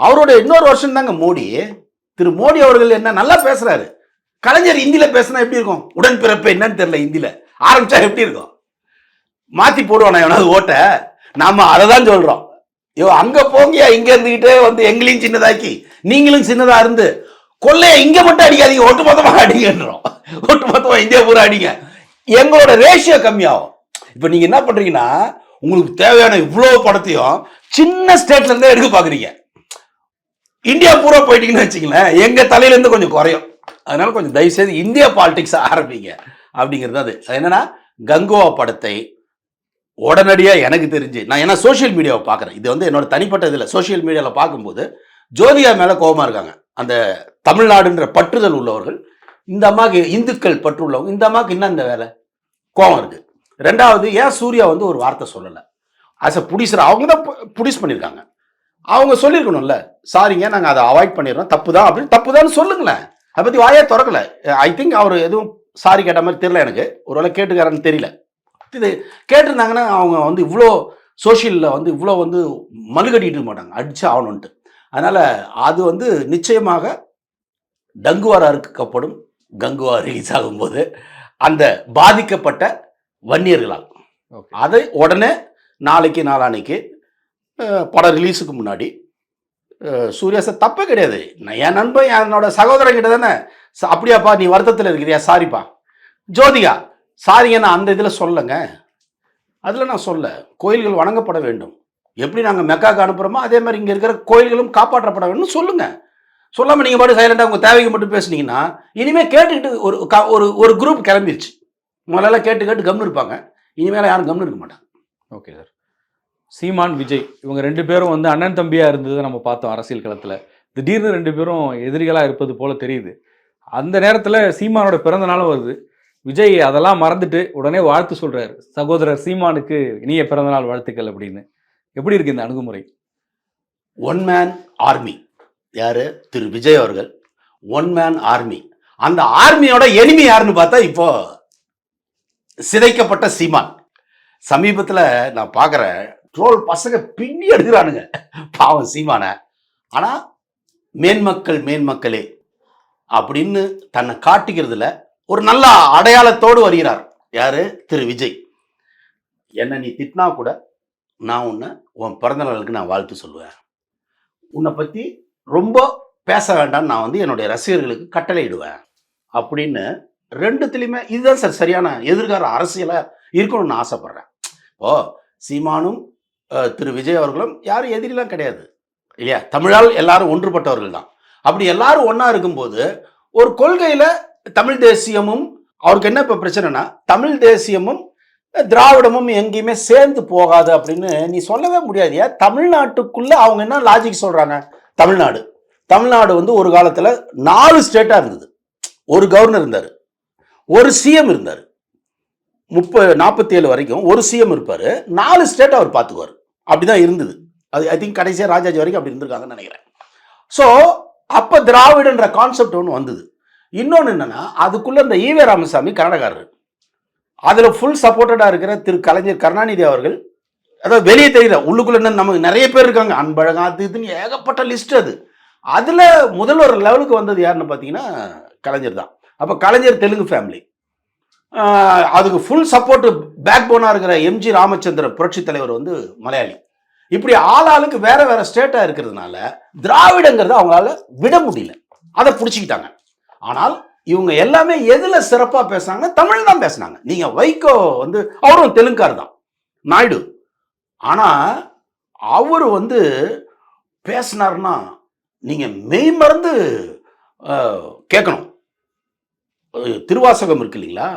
அவரோட இன்னொரு வருஷம் தாங்க மோடி. திரு மோடி அவர்கள் என்ன நல்லா பேசுறாரு. கலைஞர் ஹிந்தியில் பேசினா எப்படி இருக்கும்? உடன்பிறப்பு என்னன்னு தெரியல ஹிந்தியில் ஆரம்பிச்சா எப்படி இருக்கும்? மாத்தி போடுவானா எவனாவது ஓட்ட. நாம அதை தான் சொல்றோம். ஐயோ அங்க போங்கயா இங்க இருந்துகிட்டே வந்து எங்களையும் சின்னதாக்கி நீங்களும் சின்னதா இருந்து கொள்ளைய இங்க மட்டும் அடிக்காதீங்க ஒட்டு மொத்தமாக அடிங்கன்றோம். ஒட்டு மொத்தமாக இந்தியா பூரா அடிங்க. எங்களோட ரேஷியோ கம்மியாகும். இப்போ நீங்க என்ன பண்றீங்கன்னா உங்களுக்கு தேவையான இவ்வளோ படத்தையும் சின்ன ஸ்டேட்ல இருந்தே எடுக்க பாக்குறீங்க. இந்தியா பூரா போயிட்டீங்கன்னு வச்சுங்களேன் எங்க தலையில இருந்து கொஞ்சம் குறையும். அதனால கொஞ்சம் தயவு செய்து இந்தியா பாலிடிக்ஸ் ஆரம்பிங்க. அப்படிங்கிறது அது என்னன்னா கங்கோவா படத்தை உடனடியாக எனக்கு தெரிஞ்சு நான் ஏன்னா சோஷியல் மீடியாவை பார்க்குறேன். இது வந்து என்னோட தனிப்பட்ட இதில் சோஷியல் மீடியாவில் பார்க்கும்போது ஜோதிகா மேலே கோபமாக இருக்காங்க. அந்த தமிழ்நாடுன்ற பற்றுதல் உள்ளவர்கள் இந்த அம்மாவுக்கு இந்துக்கள் பற்று உள்ளவங்க இந்த அம்மாவுக்கு என்ன இந்த வேலை? கோபம் இருக்குது ரெண்டாவது ஏன் சூர்யா வந்து ஒரு வார்த்தை சொல்லலை? ஆஸ் அ புடிசர் அவங்க தான் புடிஸ் பண்ணியிருக்காங்க அவங்க சொல்லியிருக்கணும்ல சாரிங்க நாங்கள் அதை அவாய்ட் பண்ணிடுறோம். தப்பு தான் அப்படின்னு. தப்பு தான் சொல்லுங்களேன். அதை பற்றி வாயே திறக்கல. ஐ திங்க் அவர் எதுவும் சாரி கேட்ட மாதிரி தெரியல எனக்கு. ஒருவேளை கேட்டுக்காரன்னு தெரியல. இது கேட்டிருந்தாங்கன்னா அவங்க வந்து இவ்வளோ சோஷியலில் வந்து இவ்வளோ வந்து இருக்க மாட்டாங்க அடிச்சு ஆகணுன்ட்டு அதனால் அது வந்து நிச்சயமாக டங்குவார் அறுக்கப்படும் கங்குவா ரிலீஸ் ஆகும்போது அந்த பாதிக்கப்பட்ட வன்னியர்களால். அதை உடனே நாளைக்கு நாளான்னைக்கு அஹ், படம் ரிலீஸுக்கு முன்னாடி சூர்யா சார் தப்பே கிடையாது. நான் என் நண்பன் என்னோட சகோதரன் கிட்ட தானே "ச- அப்படியாப்பா நீ வருத்தத்தில் இருக்கிறியா? சாரிப்பா ஜோதிகா சாதிங்க நான் அந்த இதில் சொல்லலைங்க அதில் நான் சொல்ல கோயில்கள் வணங்கப்பட வேண்டும். எப்படி நாங்கள் மெக்காக்கு அனுப்புகிறோமோ அதே மாதிரி இங்கே இருக்கிற கோயில்களும் காப்பாற்றப்பட வேண்டும் சொல்லுங்க. சொல்லாமல் நீங்கள் பாட்டு சைலண்டாக உங்கள் தேவைக்கு மட்டும் பேசுனீங்கன்னா இனிமேல் கேட்டுக்கிட்டு ஒரு க- ஒரு ஒரு குரூப் கிளம்பிருச்சு. முதல்ல கேட்டு கேட்டு கம்னு இருப்பாங்க. இனிமேல் யாரும் கம்னு இருக்க மாட்டாங்க. Okay sir. சீமான் விஜய் இவங்க ரெண்டு பேரும் வந்து அண்ணன் தம்பியாக இருந்ததை நம்ம பார்த்தோம் அரசியல் களத்தில். திடீர்னு ரெண்டு பேரும் எதிரிகளாக இருப்பது போல் தெரியுது. அந்த நேரத்தில் சீமானோட பிறந்த நாளும் வருது. விஜய் அதெல்லாம் மறந்துட்டு உடனே வாழ்த்து சொல்கிறார் சகோதரர் சீமானுக்கு இனிய பிறந்தநாள் வாழ்த்துக்கள் அப்படின்னு. எப்படி இருக்கு இந்த அணுகுமுறை? ஒன் மேன் ஆர்மி யார்? திரு விஜய் அவர்கள். ஒன் மேன் ஆர்மி அந்த ஆர்மியோட எனிமி யாருன்னு பார்த்தா இப்போ சிதைக்கப்பட்ட சீமான். சமீபத்தில் நான் பார்க்குறேன். ட்ரோல் பசங்க பின்னி எடுக்கிறானுங்க. பாவம் சீமானை. ஆனால் மேன்மக்கள் மேன்மக்களே அப்படின்னு தன்னை காட்டிக்கிறதுல ஒரு நல்ல அடையாளத்தோடு வருகிறார். யாரு? திரு விஜய். என்னை நீ திட்டினா கூட நான் உன்னை உன் பிறந்த நாளுக்கு நான் வாழ்த்து சொல்லுவேன். உன்னை பற்றி ரொம்ப பேச வேண்டாம்னு நான் வந்து என்னுடைய ரசிகர்களுக்கு கட்டளையிடுவேன். அப்படின்னு ரெண்டுத்துலேயுமே இதுதான் சார் சரியான எதிர்கால அரசியலாக இருக்கணும்னு ஆசைப்பட்றேன். இப்போ சீமானும் திரு விஜய் அவர்களும் யாரும் எதிரிலாம் கிடையாது. இல்லையா? தமிழால் எல்லாரும் ஒன்றுபட்டவர்கள் தான். அப்படி எல்லாரும் ஒன்றா இருக்கும்போது ஒரு கொள்கையில் தமிழ் தேசியமும் அவருக்கு என்ன இப்போ பிரச்சனைனா தமிழ் தேசியமும் திராவிடமும் எங்கேயுமே சேர்ந்து போகாது அப்படின்னு நீ சொல்லவே முடியாது ஏன் தமிழ்நாட்டுக்குள்ள அவங்க என்ன லாஜிக் சொல்றாங்க? தமிழ்நாடு. தமிழ்நாடு வந்து ஒரு காலத்துல நாலு ஸ்டேட்டா இருந்தது. ஒரு கவர்னர் இருந்தார். ஒரு சிஎம் இருந்தார். முப்பது நாற்பத்தி ஏழு வரைக்கும் ஒரு சிஎம் இருப்பார். நாலு ஸ்டேட் அவர் பார்த்துக்குவார் அப்படிதான் இருந்தது. அது ஐ திங்க் கடைசியாக ராஜாஜி வரைக்கும் அப்படி இருந்திருக்காங்கன்னு நினைக்கிறேன். ஸோ அப்போ திராவிடன்ற கான்செப்ட் ஒன்று வந்தது. இன்னொன்று என்னன்னா அதுக்குள்ள இந்த ஈவே ராமசாமி கன்னடக்காரர். அதில் ஃபுல் சப்போர்ட்டடாக இருக்கிற திரு கலைஞர் கருணாநிதி அவர்கள் அதாவது வெளியே தெரியல உள்ளுக்குள்ள நமக்கு நிறைய பேர் இருக்காங்க. அன்பழகம் அது இதுன்னு ஏகப்பட்ட லிஸ்ட் அது. அதில் முதல்வர் லெவலுக்கு வந்தது யாருன்னு பார்த்தீங்கன்னா கலைஞர் தான். அப்போ கலைஞர் தெலுங்கு ஃபேமிலி அதுக்கு ஃபுல் சப்போர்ட்டு பேக் போனாக இருக்கிற எம்ஜி ராமச்சந்திர புரட்சி தலைவர் வந்து மலையாளி. இப்படி ஆளாளுக்கு வேற வேற ஸ்டேட்டாக இருக்கிறதுனால திராவிடங்கிறத அவங்களால விட முடியல. அதை பிடிச்சிக்கிட்டாங்க. ஆனால் இவங்க எல்லாமே எதில் சிறப்பாக பேசுனாங்க தமிழ் தான் பேசுனாங்க. நீங்கள் வைகோ வந்து அவரும் தெலுங்கார் தான். நாயுடு. ஆனால் அவர் வந்து பேசினார்னா நீங்கள் மெய் மறந்து கேட்கணும். திருவாசகம் இருக்கு இல்லைங்களா?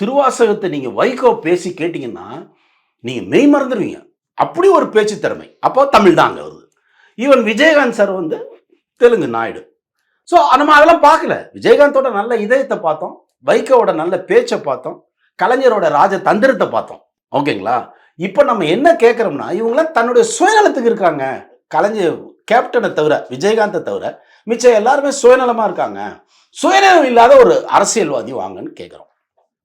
திருவாசகத்தை நீங்கள் வைகோ பேசி கேட்டிங்கன்னா நீங்கள் மெய் மறந்துடுவீங்க அப்படி ஒரு பேச்சு திறமை அப்போ தமிழ் தான் அங்கே வருது. ஈவன் விஜயகாந்த் சார் வந்து தெலுங்கு நாயுடு. ஸோ நம்ம அதெல்லாம் பார்க்கல. விஜயகாந்தோட நல்ல இதயத்தை பார்த்தோம். வைகோவோட நல்ல பேச்சை பார்த்தோம். கலைஞரோட ராஜ தந்திரத்தை பார்த்தோம். ஓகேங்களா? இப்போ நம்ம என்ன கேட்குறோம்னா இவங்களாம் தன்னுடைய சுயநலத்துக்கு இருக்காங்க. கலைஞர் கேப்டனை தவிர விஜயகாந்தை தவிர மிச்சம் எல்லாருமே சுயநலமாக இருக்காங்க. சுயநலம் இல்லாத ஒரு அரசியல்வாதி வாங்கன்னு கேட்குறோம்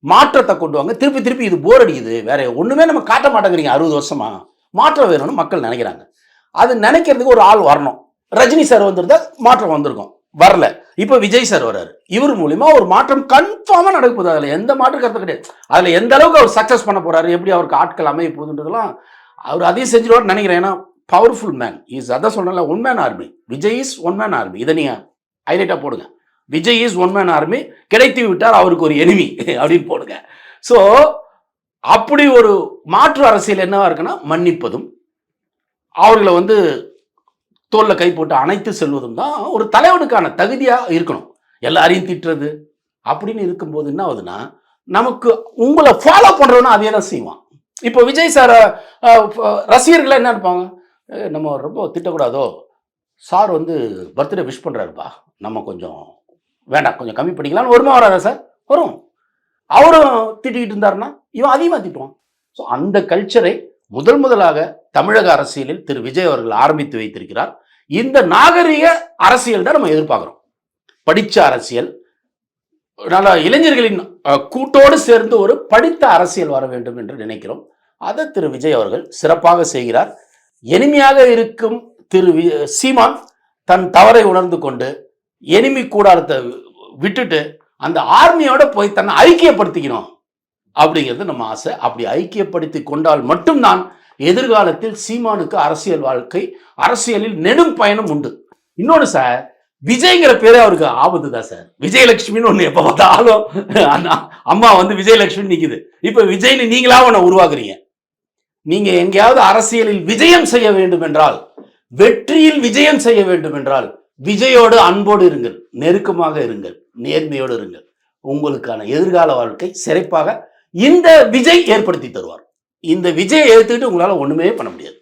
மாற்றத்தை கொண்டு வாங்க. திருப்பி திருப்பி இது போர் அடிக்குது. வேற ஒன்றுமே நம்ம காட்ட மாட்டேங்கிறீங்க அறுபது வருஷமா. மாற்றம் வேணும்னு மக்கள் நினைக்கிறாங்க. அது நினைக்கிறதுக்கு ஒரு ஆள் வரணும். ரஜினி சார் வந்திருந்தா மாற்றம் வந்திருக்கும். வரல. இப்போ விஜய் சார் வர்றாரு. இவர் மூலியமா ஒரு மாற்றம் கன்ஃபார்மா நடக்க போகுது அதுல எந்த மாற்று கருத்து கிடையாது. அதுல எந்த அளவுக்கு அவர் சக்சஸ் பண்ண போறாரு எப்படி அவருக்கு ஆட்கள் அமைய போகுதுன்றதுலாம் அவர் அதையும் செஞ்சிருவார்னு நினைக்கிறேன். ஏன்னா பவர்ஃபுல் மேன் இஸ் அதான் சொன்னல one man army Vijay is one man army இதை நீங்க ஹைலைட்டா போடுங்க. Vijay is one man army கிடைத்து விட்டார் அவருக்கு ஒரு எனிமி அப்படின்னு போடுங்க. ஸோ அப்படி ஒரு மாற்று அரசியல் என்னவா இருக்குன்னா மன்னிப்பதும். அவர்களை வந்து தோல்ல கை போட்டு அணைத்து செல்வதும் தான் ஒரு தலைவனுக்கான தகுதியாக இருக்கணும். எல்லாரையும் திட்டுறது அப்படின்னு இருக்கும்போது என்ன ஆகுதுன்னா நமக்கு உங்களை ஃபாலோ பண்ணுறவனா அதே தான் செய்வான். இப்போ விஜய் சார் ரசிகர்கள் என்ன இருப்பாங்க நம்ம ரொம்ப திட்டக்கூடாதோ? சார் வந்து பர்த்டே விஷ் பண்ணுறாருப்பா நம்ம கொஞ்சம் வேண்டாம் கொஞ்சம் கம்மி பண்ணிக்கலாம்னு வருமா வராதா சார் வரும். அவரும் திட்டிக்கிட்டு இருந்தாருன்னா இவன் அதிகமாக திட்டுவான். ஸோ அந்த கல்ச்சரை முதல் முதலாக தமிழக அரசியலில் திரு. விஜய் அவர்கள் ஆரம்பித்து வைத்திருக்கிறார். இந்த நாகரிக அரசியல் தான் நம்ம எதிர்பார்க்குறோம். படித்த அரசியல் நல்ல இளைஞர்களின் கூட்டோடு சேர்ந்து ஒரு படித்த அரசியல் வர வேண்டும் என்று நினைக்கிறோம். அதை திரு. விஜய் அவர்கள் சிறப்பாக செய்கிறார். எளிமையாக இருக்கும் திரு. வி- சீமான் தன் தவறை உணர்ந்து கொண்டு எனிமி கூடாரத்தை விட்டுட்டு அந்த ஆர்மியோட போய் தன்னை ஐக்கியப்படுத்திக்கணும். அப்படிங்கிறது நம்ம ஆசை. அப்படி ஐக்கியப்படுத்தி கொண்டால் மட்டும்தான் எதிர்காலத்தில் சீமானுக்கு அரசியல் வாழ்க்கை அரசியலில் நெடும் பயணம் உண்டு. இன்னொன்று சார் விஜய்ங்கிற பேரே அவருக்கு ஆபத்து தான் சார் விஜயலட்சுமின்னு ஒன்று எப்போ பார்த்தாலும் அண்ணா, அம்மா வந்து விஜயலட்சுமி நிற்குது இப்போ விஜய்னு நீங்களா ஒன்று உருவாக்குறீங்க? நீங்க எங்கேயாவது அரசியலில் விஜயம் செய்ய வேண்டும் என்றால் வெற்றியில் விஜயம் செய்ய வேண்டும் என்றால் விஜயோடு அன்போடு இருங்கள் நெருக்கமாக இருங்கள் நேர்மையோடு இருங்கள். உங்களுக்கான எதிர்கால வாழ்க்கை சிறப்பாக இந்த விஜய் ஏற்படுத்தி தருவார். இந்த விஜயை எடுத்துக்கிட்டு உங்களால் ஒன்றுமே பண்ண முடியாது.